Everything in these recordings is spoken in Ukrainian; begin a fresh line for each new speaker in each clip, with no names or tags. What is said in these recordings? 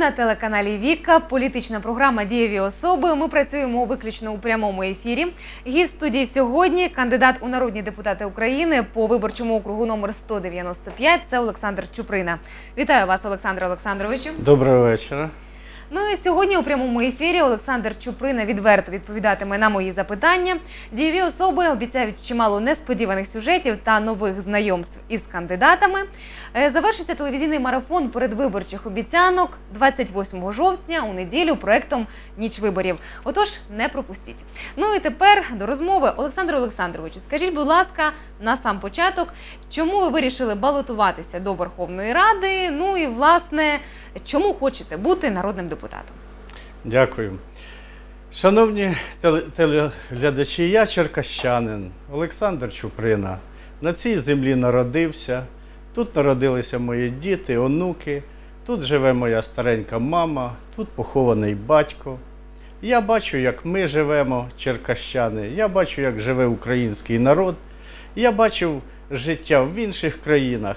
На телеканалі Віка. Політична програма Дієві особи. Ми працюємо виключно у прямому ефірі. Гість студії сьогодні кандидат у народні депутати України по виборчому округу номер 195. Це Олександр Чуприна. Вітаю вас, Олександр Олександровичу.
Доброго вечора.
Ну і сьогодні у прямому ефірі Олександр Чуприна відверто відповідатиме на мої запитання. Дієві особи обіцяють чимало несподіваних сюжетів та нових знайомств із кандидатами. Е, Завершиться телевізійний марафон передвиборчих обіцянок 28 жовтня у неділю проектом Ніч виборів. Отож, не пропустіть. Ну і тепер до розмови. Олександр Олександровичу, скажіть, будь ласка, на сам початок, чому ви вирішили балотуватися до Верховної Ради? Ну і власне, чому хочете бути народним депутатом?
Дякую. Шановні телеглядачі, я черкащанин Олександр Чуприна. На цій землі народився. Тут народилися мої діти, онуки. Тут живе моя старенька мама, тут похований батько. Я бачу, як ми живемо, черкащани. Я бачу, як живе український народ. Я бачив життя в інших країнах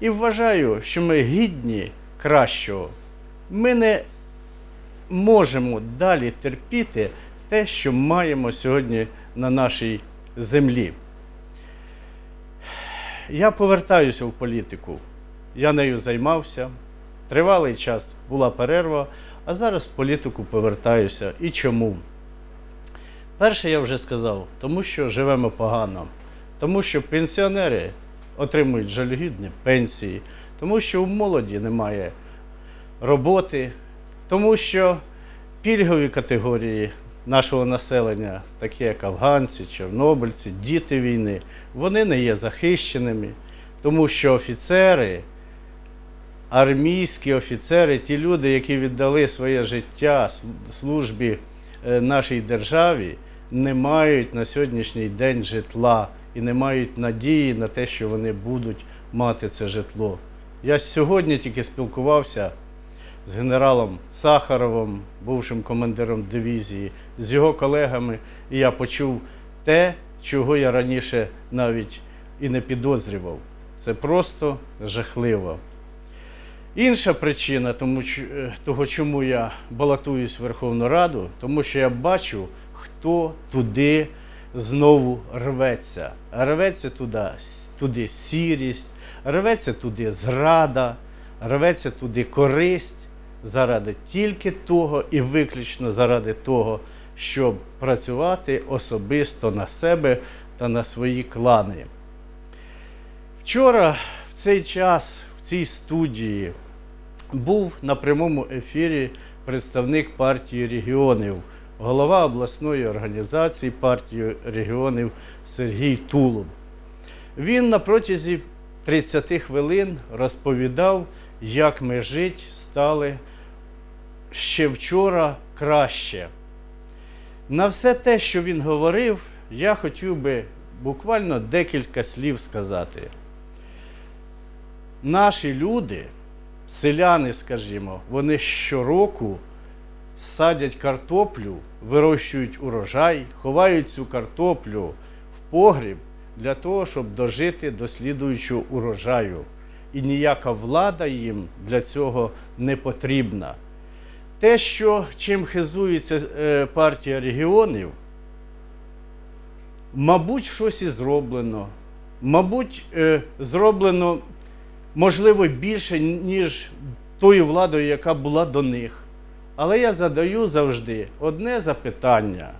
і вважаю, що ми гідні кращого. Ми не можемо далі терпіти те, що маємо сьогодні на нашій землі. Я повертаюся в політику. Я нею займався. Тривалий час була перерва, а зараз в політику повертаюся. І чому? Перше, я вже сказав, тому що живемо погано, тому що пенсіонери отримують жалюгідні пенсії, тому що у молоді немає роботи, тому що пільгові категорії нашого населення, такі як афганці, чорнобильці, діти війни, вони не є захищеними, тому що офіцери, армійські офіцери, ті люди, які віддали своє життя службі е, нашій державі, не мають на сьогоднішній день житла і не мають надії на те, що вони будуть мати це житло. Я сьогодні тільки спілкувався з генералом Сахаровим, бувшим командиром дивізії, з його колегами, і я почув те, чого я раніше навіть і не підозрював. Це просто жахливо. Інша причина тому, е, того, чому я балотуюсь в Верховну Раду, тому що я бачу, хто туди знову рветься. Рветься туди, туди сірість, рветься туди зрада, рветься туди користь заради тільки того і виключно заради того, щоб працювати особисто на себе та на свої клани. Вчора в цей час в цій студії був на прямому ефірі представник партії регіонів, голова обласної організації партії регіонів Сергій Тулуб. Він на протязі 30 хвилин розповідав, як ми жити стали ще вчора краще. На все те, що він говорив, я хотів би буквально декілька слів сказати. Наші люди, селяни, скажімо, вони щороку садять картоплю, вирощують урожай, ховають цю картоплю в погріб для того, щоб дожити до слідуючого урожаю. І ніяка влада їм для цього не потрібна. Те, що чим хизується е, партія регіонів, мабуть, щось і зроблено. Мабуть, е, зроблено, можливо, більше, ніж тою владою, яка була до них. Але я задаю завжди одне запитання.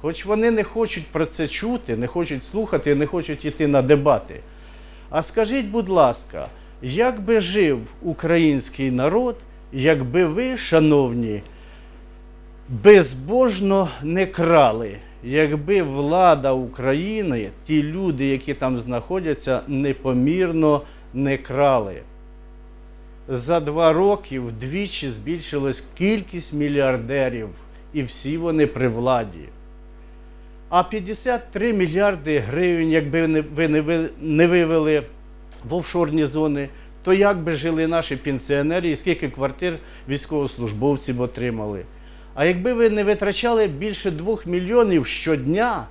Хоч вони не хочуть про це чути, не хочуть слухати, не хочуть йти на дебати. А скажіть, будь ласка, як би жив український народ, якби ви, шановні, безбожно не крали, якби влада України, ті люди, які там знаходяться, непомірно не крали. За два роки вдвічі збільшилась кількість мільярдерів, і всі вони при владі. А 53 мільярди гривень, якби ви не вивели в офшорні зони, то як би жили наші пенсіонери і скільки квартир військовослужбовці б отримали? А якби ви не витрачали більше 2 мільйонів щодня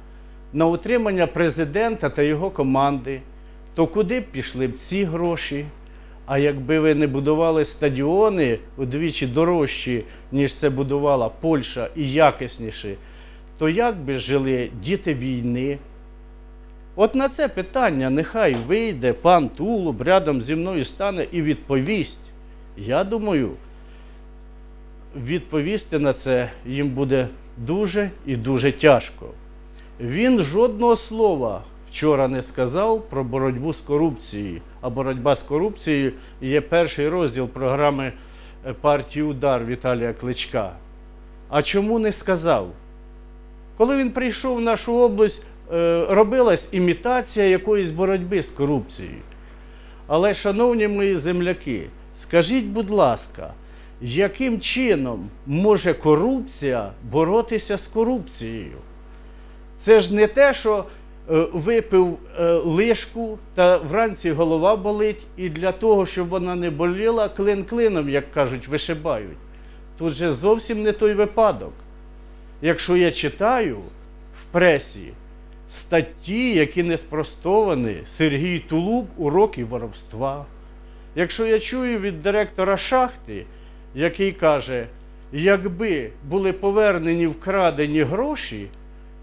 на утримання президента та його команди, то куди б пішли б ці гроші? А якби ви не будували стадіони удвічі дорожчі, ніж це будувала Польща, і якісніші, то як би жили діти війни? От на це питання нехай вийде пан Тулуб рядом зі мною стане і відповість. Я думаю, відповісти на це їм буде дуже і дуже тяжко. Він жодного слова вчора не сказав про боротьбу з корупцією. А боротьба з корупцією є перший розділ програми е, партії Удар Віталія Кличка. А чому не сказав? Коли він прийшов в нашу область, е, робилась імітація якоїсь боротьби з корупцією. Але, шановні мої земляки, скажіть, будь ласка, яким чином може корупція боротися з корупцією? Це ж не те, що випив е, лишку та вранці голова болить, і для того, щоб вона не боліла, клин клином, як кажуть, вишибають. Тут же зовсім не той випадок. Якщо я читаю в пресі статті, які не спростовані, Сергій Тулуб уроки воровства. Якщо я чую від директора шахти, який каже, якби були повернені вкрадені гроші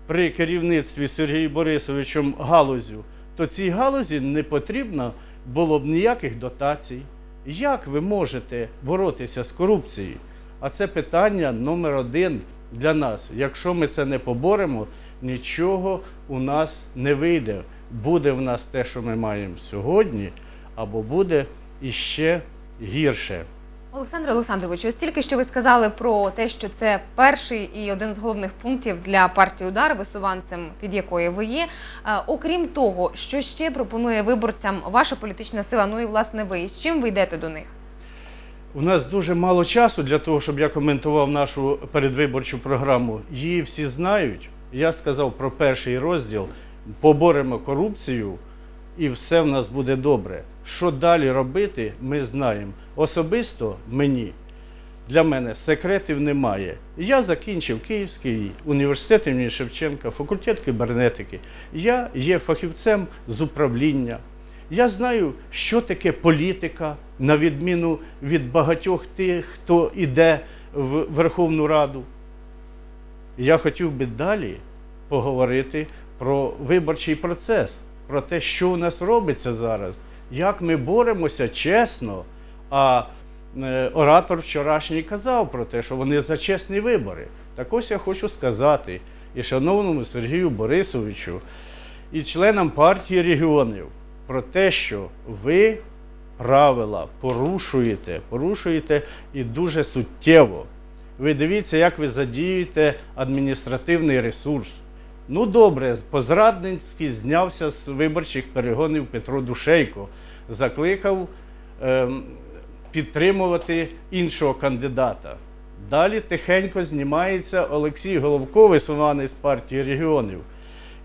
при керівництві Сергієм Борисовичем галузю, то цій галузі не потрібно було б ніяких дотацій. Як ви можете боротися з корупцією? А це питання номер один для нас. Якщо ми це не поборемо, нічого у нас не вийде. Буде в нас те, що ми маємо сьогодні, або буде іще гірше.
Олександр Олександрович, ось тільки що ви сказали про те, що це перший і один з головних пунктів для партії удар, висуванцем від якої ви є. Е, Окрім того, що ще пропонує виборцям ваша політична сила, ну і власне ви з чим ви йдете до них?
У нас дуже мало часу для того, щоб я коментував нашу передвиборчу програму. Її всі знають. Я сказав про перший розділ: поборемо корупцію, і все в нас буде добре. Що далі робити, ми знаємо. Особисто мені, для мене секретів немає. Я закінчив Київський університет імені Шевченка, факультет кібернетики. Я є фахівцем з управління. Я знаю, що таке політика, на відміну від багатьох тих, хто йде в Верховну Раду. Я хотів би далі поговорити про виборчий процес, про те, що в нас робиться зараз, як ми боремося чесно. А е, оратор вчорашній казав про те, що вони за чесні вибори. Так ось я хочу сказати і шановному Сергію Борисовичу, і членам партії регіонів про те, що ви правила порушуєте, порушуєте і дуже суттєво. Ви дивіться, як ви задіюєте адміністративний ресурс. Ну добре, по-зрадницьки знявся з виборчих перегонів Петро Душейко, закликав ем, підтримувати іншого кандидата. Далі тихенько знімається Олексій Головко, висуваний з партії регіонів.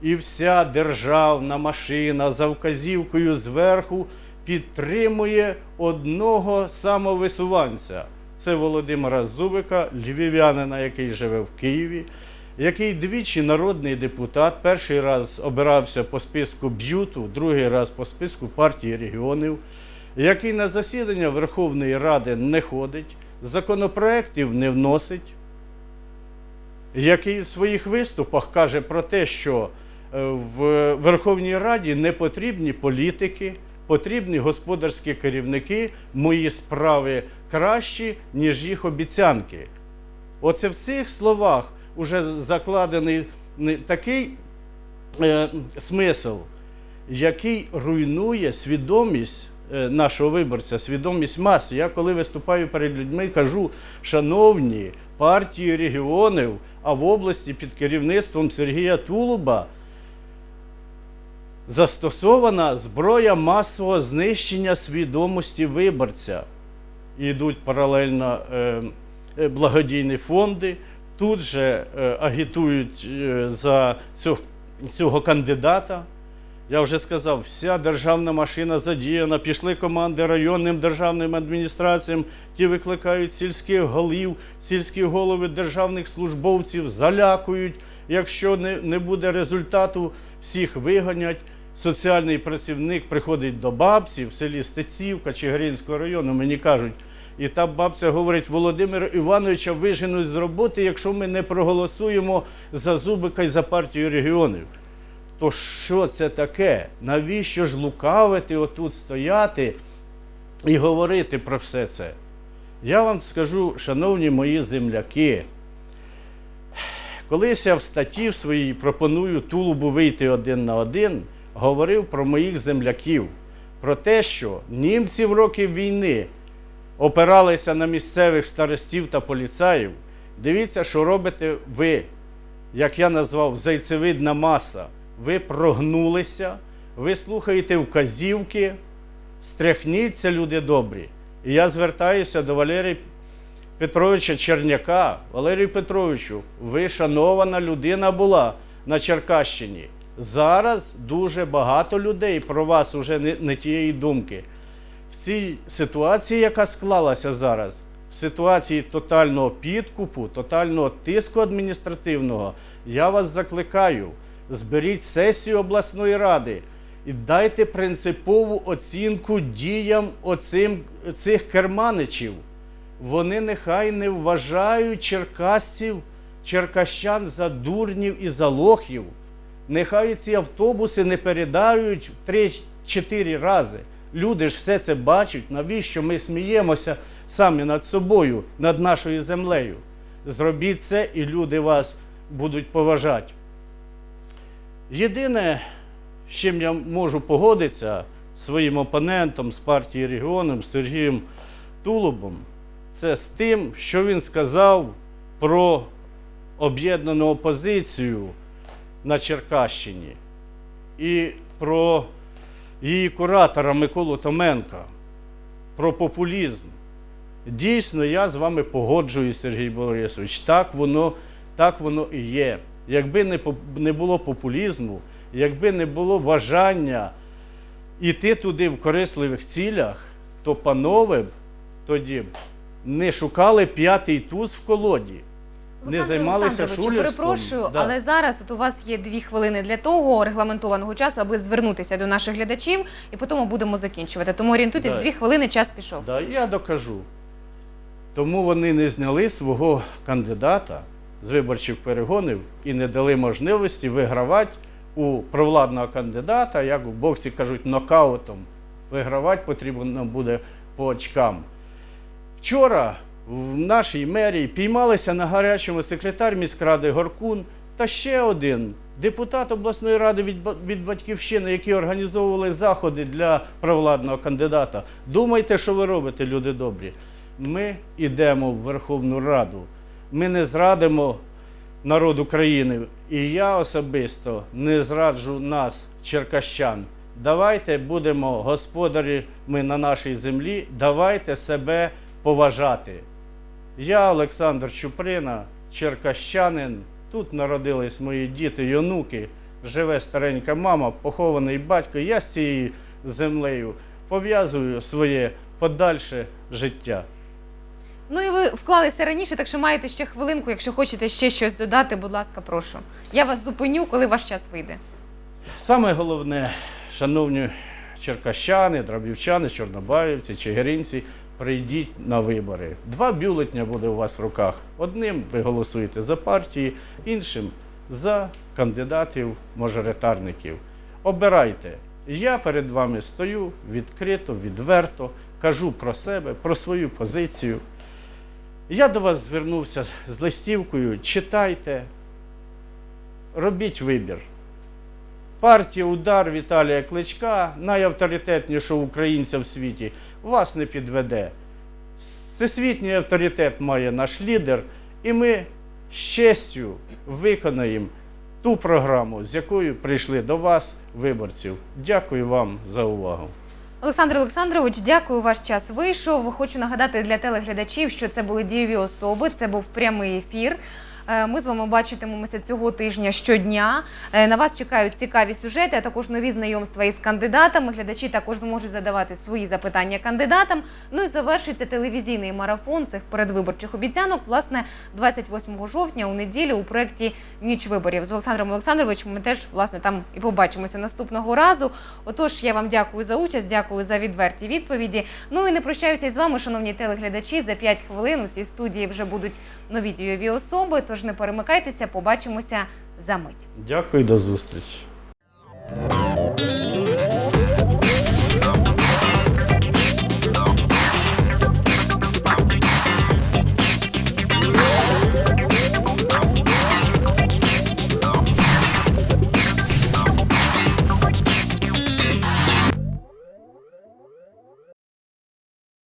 І вся державна машина за вказівкою зверху підтримує одного самовисуванця. Це Володимира Зубика, львів'янина, який живе в Києві, який двічі народний депутат, перший раз обирався по списку б'юту, другий раз по списку партії регіонів, який на засідання Верховної Ради не ходить, законопроєктів не вносить, який в своїх виступах каже про те, що е, в Верховній Раді не потрібні політики, потрібні господарські керівники, мої справи кращі, ніж їх обіцянки. Оце в цих словах вже закладений такий е, смисл, який руйнує свідомість е, нашого виборця, свідомість мас. Я коли виступаю перед людьми, кажу, шановні партії регіонів, а в області під керівництвом Сергія Тулуба застосована зброя масового знищення свідомості виборця. Йдуть паралельно е, е, благодійні фонди, тут же е, агітують е, за цього, цього кандидата. Я вже сказав, вся державна машина задіяна, пішли команди районним державним адміністраціям, ті викликають сільських голів, сільські голови державних службовців, залякують. Якщо не, не буде результату, всіх виганять. соціальний працівник приходить до бабці в селі Стецівка Чигиринського району, мені кажуть, і та бабця говорить, Володимир Івановича виженуть з роботи, якщо ми не проголосуємо за Зубика і за партію регіонів. То що це таке? Навіщо ж лукавити, отут стояти і говорити про все це? Я вам скажу, шановні мої земляки, колись я в статті в своїй пропоную тулубу вийти один на один, говорив про моїх земляків, про те, що німці в роки війни опиралися на місцевих старостів та поліцаїв. Дивіться, що робите ви, як я назвав, зайцевидна маса. Ви прогнулися, ви слухаєте вказівки, стряхніться, люди добрі. І я звертаюся до Валерія Петровича Черняка. Валерію Петровичу, ви шанована людина була на Черкащині. Зараз дуже багато людей про вас уже не, не тієї думки. В цій ситуації, яка склалася зараз, в ситуації тотального підкупу, тотального тиску адміністративного, я вас закликаю, зберіть сесію обласної ради і дайте принципову оцінку діям оцим, цих керманичів. Вони нехай не вважають черкасців, черкащан за дурнів і за лохів. Нехай ці автобуси не передають в 3-4 рази. Люди ж все це бачать, навіщо ми сміємося самі над собою, над нашою землею. Зробіть це, і люди вас будуть поважати. Єдине, з чим я можу погодитися своїм опонентом з партії регіоном Сергієм Тулубом, це з тим, що він сказав про об'єднану опозицію на Черкащині і про її куратора Миколу Томенка, про популізм. Дійсно, я з вами погоджуюсь, Сергій Борисович. Так воно, так воно і є. Якби не, не було популізму, якби не було бажання йти туди в корисливих цілях, то панове б тоді б не шукали п'ятий туз в колоді, не займалися шулерством.
Перепрошую,
Да.
але зараз от у вас є дві хвилини для того регламентованого часу, аби звернутися до наших глядачів, і потім будемо закінчувати. Тому орієнтуйтесь,
Да.
дві хвилини, час пішов.
Да, я докажу. Тому вони не зняли свого кандидата з виборчих перегонів і не дали можливості вигравати у провладного кандидата, як в боксі кажуть, нокаутом. Вигравати потрібно буде по очкам. Вчора в нашій мерії піймалися на гарячому секретар міськради Горкун та ще один депутат обласної ради від, від Батьківщини, які організовували заходи для провладного кандидата. Думайте, що ви робите, люди добрі. Ми йдемо в Верховну Раду. Ми не зрадимо народ України. І я особисто не зраджу нас, черкащан. Давайте будемо господарями на нашій землі, давайте себе поважати. Я, Олександр Чуприна, черкащанин. Тут народились мої діти й онуки. Живе старенька мама, похований батько. Я з цією землею пов'язую своє подальше життя.
Ну і ви вклалися раніше, так що маєте ще хвилинку. Якщо хочете ще щось додати, будь ласка, прошу. Я вас зупиню, коли ваш час вийде.
Саме головне, шановні черкащани, дробівчани, чорнобаївці, чигиринці, прийдіть на вибори. Два бюлетня буде у вас в руках. Одним ви голосуєте за партії, іншим за кандидатів-мажоритарників. Обирайте. Я перед вами стою відкрито, відверто, кажу про себе, про свою позицію. Я до вас звернувся з листівкою. Читайте, робіть вибір. Партія Удар Віталія Кличка, найавторитетнішого українця в світі, вас не підведе. Всесвітній авторитет має наш лідер, і ми з честю виконаємо ту програму, з якою прийшли до вас, виборців. Дякую вам за увагу.
Олександр Олександрович, дякую. Ваш час вийшов. Хочу нагадати для телеглядачів, що це були дієві особи. Це був прямий ефір. Е, Ми з вами бачитимемося цього тижня щодня. Е, На вас чекають цікаві сюжети, а також нові знайомства із кандидатами. Глядачі також зможуть задавати свої запитання кандидатам. Ну і завершиться телевізійний марафон цих передвиборчих обіцянок. Власне, 28 жовтня у неділю у проєкті Ніч виборів з Олександром Олександровичем. Ми теж власне там і побачимося наступного разу. Отож, я вам дякую за участь, дякую за відверті відповіді. Ну і не прощаюся із вами, шановні телеглядачі. За 5 хвилин у цій студії вже будуть нові дійові особи. Тож не перемикайтеся, побачимося за мить.
Дякую, до зустрічі.